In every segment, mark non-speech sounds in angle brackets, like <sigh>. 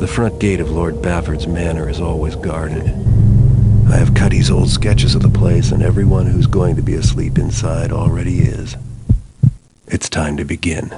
The front gate of Lord Bafford's manor is always guarded. I have Cuddy's old sketches of the place, and everyone who's going to be asleep inside already is. It's time to begin.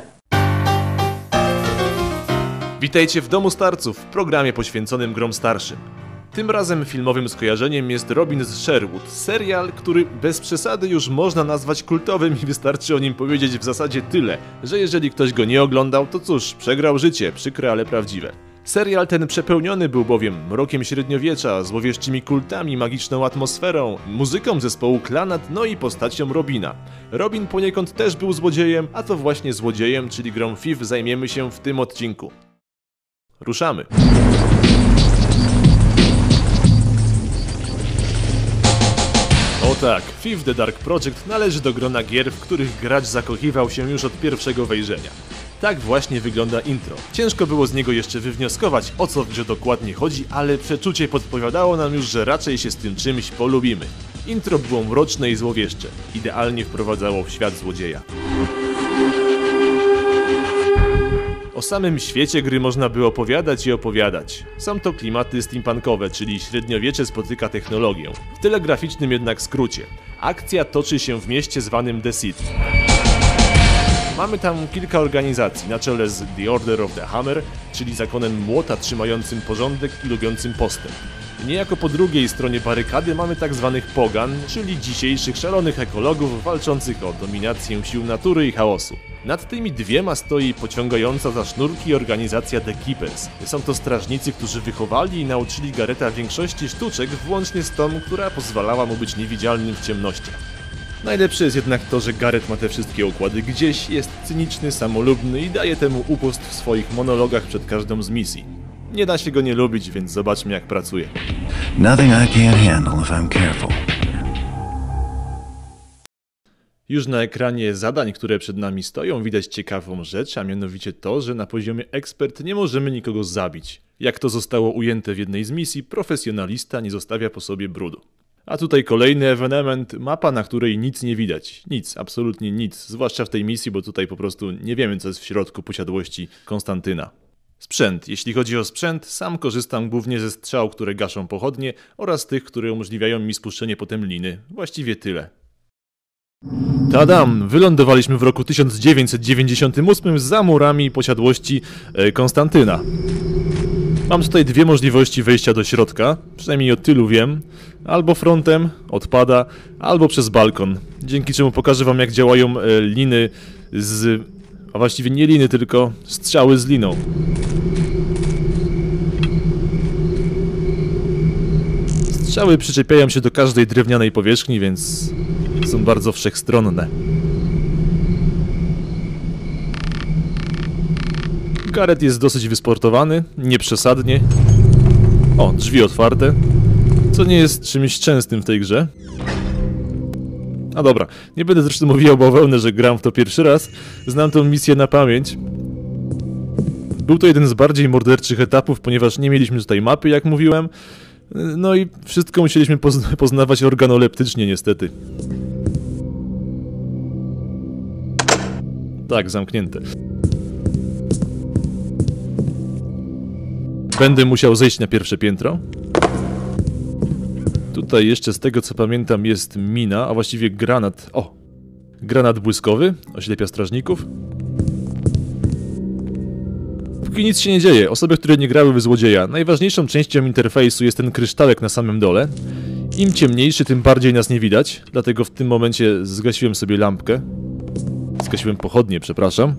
Witajcie w Domu Starców, programie poświęconym grom starszym. Tym razem filmowym skojarzeniem jest Robin z Sherwood, serial, który bez przesady już można nazwać kultowym i wystarczy o nim powiedzieć w zasadzie tyle, że jeżeli ktoś go nie oglądał, to cóż, przegrał życie, przykre, ale prawdziwe. Serial ten przepełniony był bowiem mrokiem średniowiecza, złowieszczymi kultami, magiczną atmosferą, muzyką zespołu Klanat, no i postacią Robina. Robin poniekąd też był złodziejem, a to właśnie złodziejem, czyli grą FIF zajmiemy się w tym odcinku. Ruszamy. Tak, FIF The Dark Project należy do grona gier, w których gracz zakochiwał się już od pierwszego wejrzenia. Tak właśnie wygląda intro. Ciężko było z niego jeszcze wywnioskować, o co w grze dokładnie chodzi, ale przeczucie podpowiadało nam już, że raczej się z tym czymś polubimy. Intro było mroczne i złowieszcze. Idealnie wprowadzało w świat złodzieja. O samym świecie gry można by opowiadać i opowiadać. Są to klimaty steampunkowe, czyli średniowiecze spotyka technologię. W telegraficznym jednak skrócie. Akcja toczy się w mieście zwanym The City. Mamy tam kilka organizacji, na czele z The Order of the Hammer, czyli zakonem młota trzymającym porządek i lubiącym postęp. Niejako po drugiej stronie barykady mamy tak zwanych pogan, czyli dzisiejszych szalonych ekologów walczących o dominację sił natury i chaosu. Nad tymi dwiema stoi pociągająca za sznurki organizacja The Keepers. Są to strażnicy, którzy wychowali i nauczyli Gareta większości sztuczek, włącznie z tą, która pozwalała mu być niewidzialnym w ciemnościach. Najlepsze jest jednak to, że Gareth ma te wszystkie układy gdzieś, jest cyniczny, samolubny i daje temu upust w swoich monologach przed każdą z misji. Nie da się go nie lubić, więc zobaczmy jak pracuje. Nothing I can't handle if I'm careful. Już na ekranie zadań, które przed nami stoją, widać ciekawą rzecz, a mianowicie to, że na poziomie ekspert nie możemy nikogo zabić. Jak to zostało ujęte w jednej z misji, profesjonalista nie zostawia po sobie brudu. A tutaj kolejny ewenement, mapa, na której nic nie widać. Nic, absolutnie nic, zwłaszcza w tej misji, bo tutaj po prostu nie wiemy, co jest w środku posiadłości Konstantyna. Sprzęt. Jeśli chodzi o sprzęt, sam korzystam głównie ze strzał, które gaszą pochodnie oraz tych, które umożliwiają mi spuszczenie potem liny. Właściwie tyle. Tadam! Wylądowaliśmy w roku 1998 za murami posiadłości e, Konstantyna. Mam tutaj dwie możliwości wejścia do środka, przynajmniej o tylu wiem. Albo frontem, odpada, albo przez balkon. Dzięki czemu pokażę wam jak działają e, liny z... A właściwie nie liny, tylko strzały z liną. Strzały przyczepiają się do każdej drewnianej powierzchni, więc są bardzo wszechstronne. Gareth jest dosyć wysportowany, nieprzesadnie. O, drzwi otwarte. Co nie jest czymś częstym w tej grze. A dobra, nie będę zresztą mówił o bawełnę, że gram w to pierwszy raz. Znam tą misję na pamięć. Był to jeden z bardziej morderczych etapów, ponieważ nie mieliśmy tutaj mapy, jak mówiłem. No i wszystko musieliśmy pozna poznawać organoleptycznie, niestety. Tak, zamknięte. Będę musiał zejść na pierwsze piętro. Tutaj jeszcze z tego co pamiętam jest mina, a właściwie granat. O! Granat błyskowy, oślepia strażników. Póki nic się nie dzieje, osoby, które nie grały w złodzieja, najważniejszą częścią interfejsu jest ten kryształek na samym dole. Im ciemniejszy, tym bardziej nas nie widać, dlatego w tym momencie zgasiłem sobie lampkę. Zgasiłem pochodnie, przepraszam.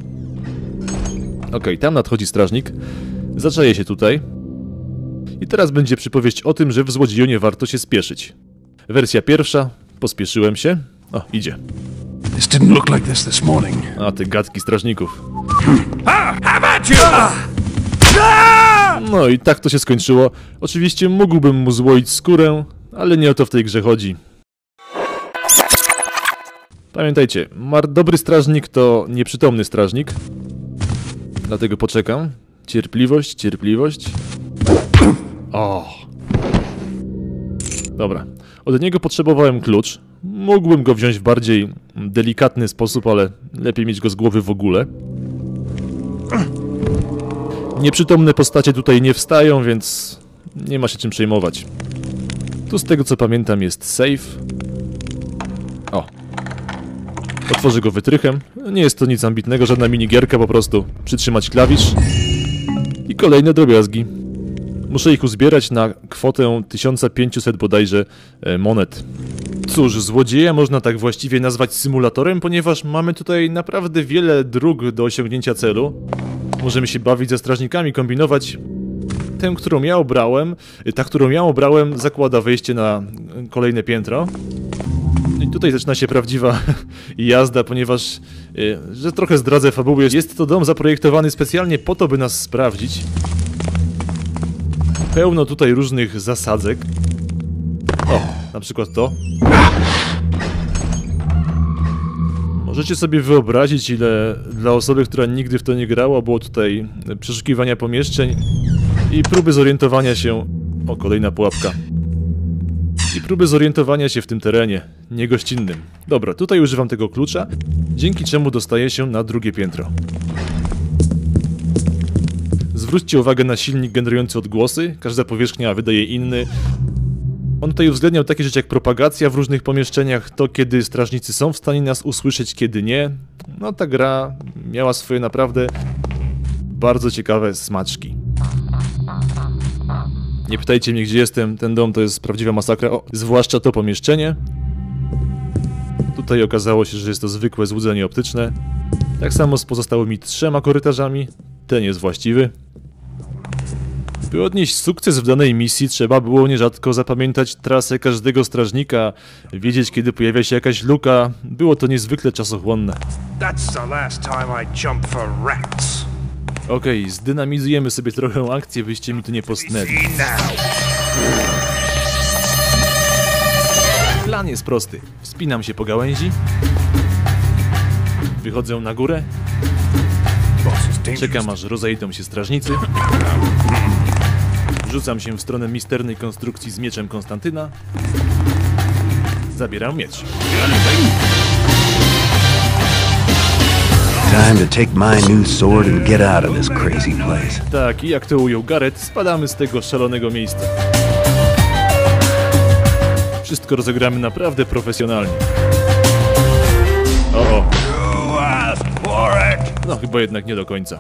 Okej, okay, tam nadchodzi strażnik. Zaczaję się tutaj. I teraz będzie przypowieść o tym, że w złodzieju nie warto się spieszyć. Wersja pierwsza. Pospieszyłem się. O, idzie. This didn't look like this this morning. A, te gadki strażników. No i tak to się skończyło. Oczywiście mógłbym mu złoić skórę, ale nie o to w tej grze chodzi. Pamiętajcie, dobry strażnik to nieprzytomny strażnik. Dlatego poczekam. Cierpliwość, cierpliwość. O. Dobra. Od niego potrzebowałem klucz. Mógłbym go wziąć w bardziej delikatny sposób, ale lepiej mieć go z głowy w ogóle. Nieprzytomne postacie tutaj nie wstają, więc nie ma się czym przejmować. Tu z tego co pamiętam jest safe. O. Otworzę go wytrychem. Nie jest to nic ambitnego, żadna minigierka, po prostu przytrzymać klawisz. I kolejne drobiazgi. Muszę ich uzbierać na kwotę 1500 bodajże e, monet. Cóż, złodzieja można tak właściwie nazwać symulatorem, ponieważ mamy tutaj naprawdę wiele dróg do osiągnięcia celu. Możemy się bawić ze strażnikami, kombinować. Tę, którą ja obrałem, ta, którą ja obrałem, zakłada wejście na kolejne piętro. I tutaj zaczyna się prawdziwa <laughs> jazda, ponieważ, że trochę zdradzę fabułę, jest to dom zaprojektowany specjalnie po to, by nas sprawdzić. Pełno tutaj różnych zasadzek. O, na przykład to. Możecie sobie wyobrazić, ile dla osoby, która nigdy w to nie grała, było tutaj przeszukiwania pomieszczeń i próby zorientowania się... O, kolejna pułapka. I próby zorientowania się w tym terenie, niegościnnym. Dobra, tutaj używam tego klucza, dzięki czemu dostaję się na drugie piętro. Zwróćcie uwagę na silnik generujący odgłosy, każda powierzchnia wydaje inny. On tutaj uwzględniał takie rzeczy jak propagacja w różnych pomieszczeniach, to kiedy strażnicy są w stanie nas usłyszeć, kiedy nie. No ta gra miała swoje naprawdę bardzo ciekawe smaczki. Nie pytajcie mnie, gdzie jestem, ten dom to jest prawdziwa masakra, o, zwłaszcza to pomieszczenie. Tutaj okazało się, że jest to zwykłe złudzenie optyczne. Tak samo z pozostałymi trzema korytarzami, ten jest właściwy. By odnieść sukces w danej misji, trzeba było nierzadko zapamiętać trasę każdego strażnika, wiedzieć kiedy pojawia się jakaś luka. Było to niezwykle czasochłonne. Okej, zdynamizujemy sobie trochę akcję, byście mi tu nie postnęli. Plan jest prosty. Wspinam się po gałęzi. Wychodzę na górę. Czekam aż rozejdą się strażnicy. Rzucam się w stronę misternej konstrukcji z mieczem Konstantyna. Zabieram miecz. Time to take my new sword and get out of this crazy place. Tak, i jak to ujął Gareth, spadamy z tego szalonego miejsca. Wszystko rozegramy naprawdę profesjonalnie. O, o. No chyba jednak nie do końca.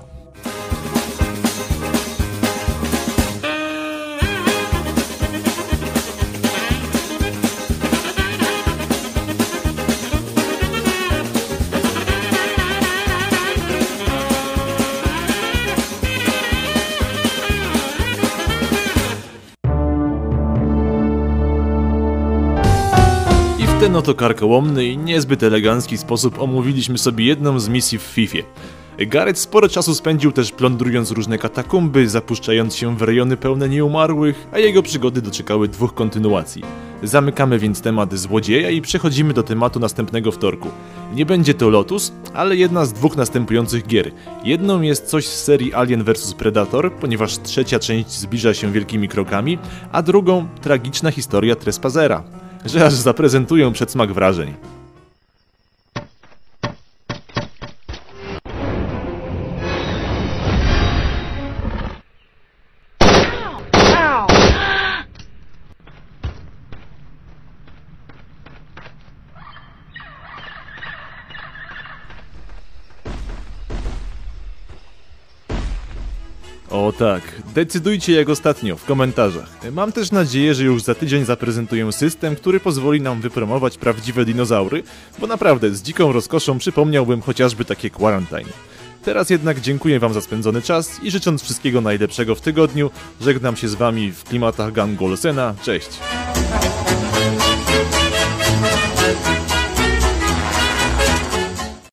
Ten oto karkołomny i niezbyt elegancki sposób omówiliśmy sobie jedną z misji w FIFA. Gareth sporo czasu spędził też plądrując różne katakumby, zapuszczając się w rejony pełne nieumarłych, a jego przygody doczekały dwóch kontynuacji. Zamykamy więc temat złodzieja i przechodzimy do tematu następnego wtorku. Nie będzie to Lotus, ale jedna z dwóch następujących gier. Jedną jest coś z serii Alien vs Predator, ponieważ trzecia część zbliża się wielkimi krokami, a drugą tragiczna historia Trespassera że aż zaprezentują przedsmak wrażeń. O tak, decydujcie jak ostatnio w komentarzach. Mam też nadzieję, że już za tydzień zaprezentuję system, który pozwoli nam wypromować prawdziwe dinozaury, bo naprawdę z dziką rozkoszą przypomniałbym chociażby takie Quarantine. Teraz jednak dziękuję wam za spędzony czas i życząc wszystkiego najlepszego w tygodniu, żegnam się z wami w klimatach Gang Olsena. Cześć!